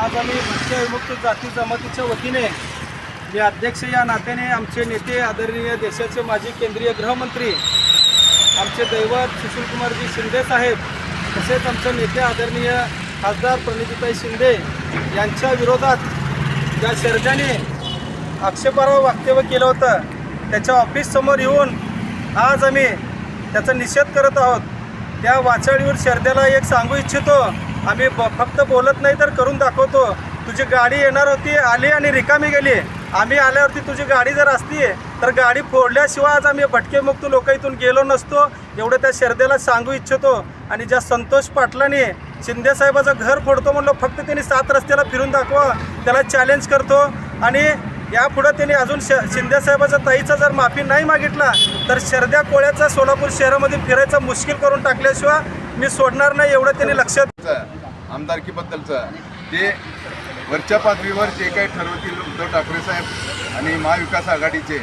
आज आम्ही भटक्या विमुक्त जाती जमातीच्या वतीने मी अध्यक्ष या नात्याने आमचे नेते आदरणीय देशाचे माजी केंद्रीय गृहमंत्री आमचे दैवत सुशीलकुमारजी शिंदे साहेब तसेच आमचे नेते आदरणीय खासदार प्रणितीताई शिंदे यांच्या विरोधात ज्या शर्जाने आक्षेपार्ह वक्तव्य केलं होतं त्याच्या ऑफिससमोर येऊन आज आम्ही त्याचा निषेध करत आहोत. त्या वाचाळीवर शर्द्याला एक सांगू इच्छितो आम्ही ब फक्त बोलत नाही तर करून दाखवतो. तुझी गाडी येणार होती आली आणि रिकामी गेली. आम्ही आल्यावरती तुझी गाडी जर असती तर गाडी फोडल्याशिवाय आज आम्ही भटकेमुक्त लोक इथून गेलो नसतो. एवढं त्या शर्देला सांगू इच्छितो. आणि ज्या संतोष पाटलाने शिंदेसाहेबाचं घर फोडतो म्हणलं फक्त त्यांनी सात रस्त्याला फिरून दाखवा. त्याला चॅलेंज करतो. आणि यापुढं त्यांनी अजून श शिंदेसाहेबाच्या ताईचा जर माफी नाही मागितला तर शर्द्या कोळ्याचा सोलापूर शहरामध्ये फिरायचं मुश्किल करून टाकल्याशिवाय मी सोडणार नाही एवढं त्यांनी लक्षात आमदारकीबद्दलचं ते वरच्या पातळीवर जे काही ठरवतील उद्धव ठाकरे साहेब आणि महाविकास आघाडीचे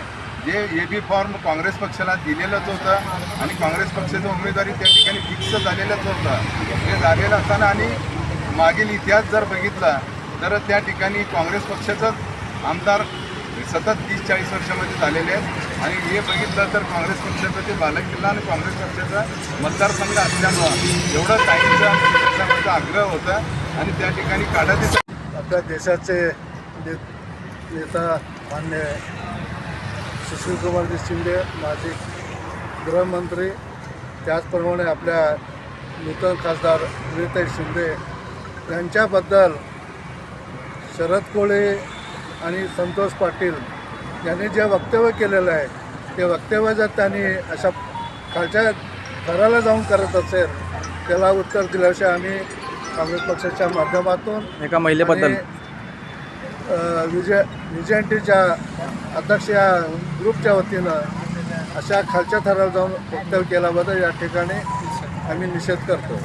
जे ए बी फॉर्म काँग्रेस पक्षाला दिलेलंच होतं आणि काँग्रेस पक्षाचं उमेदवारी त्या ठिकाणी फिक्स झालेलंच होतं. ते झालेलं असताना आणि मागील इतिहास जर बघितला तर त्या ठिकाणी काँग्रेस पक्षाचंच आमदार सतत तीस चाळीस वर्षामध्ये झालेले आहेत. आणि हे बघितलं तर काँग्रेस पक्षाचा ते बालेकिल्ला आणि काँग्रेस पक्षाचा मतदारसंघ असल्यामुळं एवढं काहींचा आग्रह होता. आणि त्या ठिकाणी काढा आपल्या देशाचे ने नेता मान्य सुशीलकुमारजी शिंदे माजी गृहमंत्री त्याचप्रमाणे आपल्या नूतन खासदार प्रीताई शिंदे यांच्याबद्दल शरद कोळी आणि संतोष पाटील यांनी जे वक्तव्य केलेलं आहे ते वक्तव्य जर त्यांनी अशा खालच्या थराला जाऊन करत असेल त्याला उत्तर दिल्याशिवाय आम्ही काँग्रेस पक्षाच्या माध्यमातून एका महिलेबद्दल. विजय विजयंतीच्या अध्यक्ष या ग्रुपच्या वतीनं अशा खालच्या थराला जाऊन वक्तव्य केल्याबद्दल या ठिकाणी आम्ही निषेध करतो.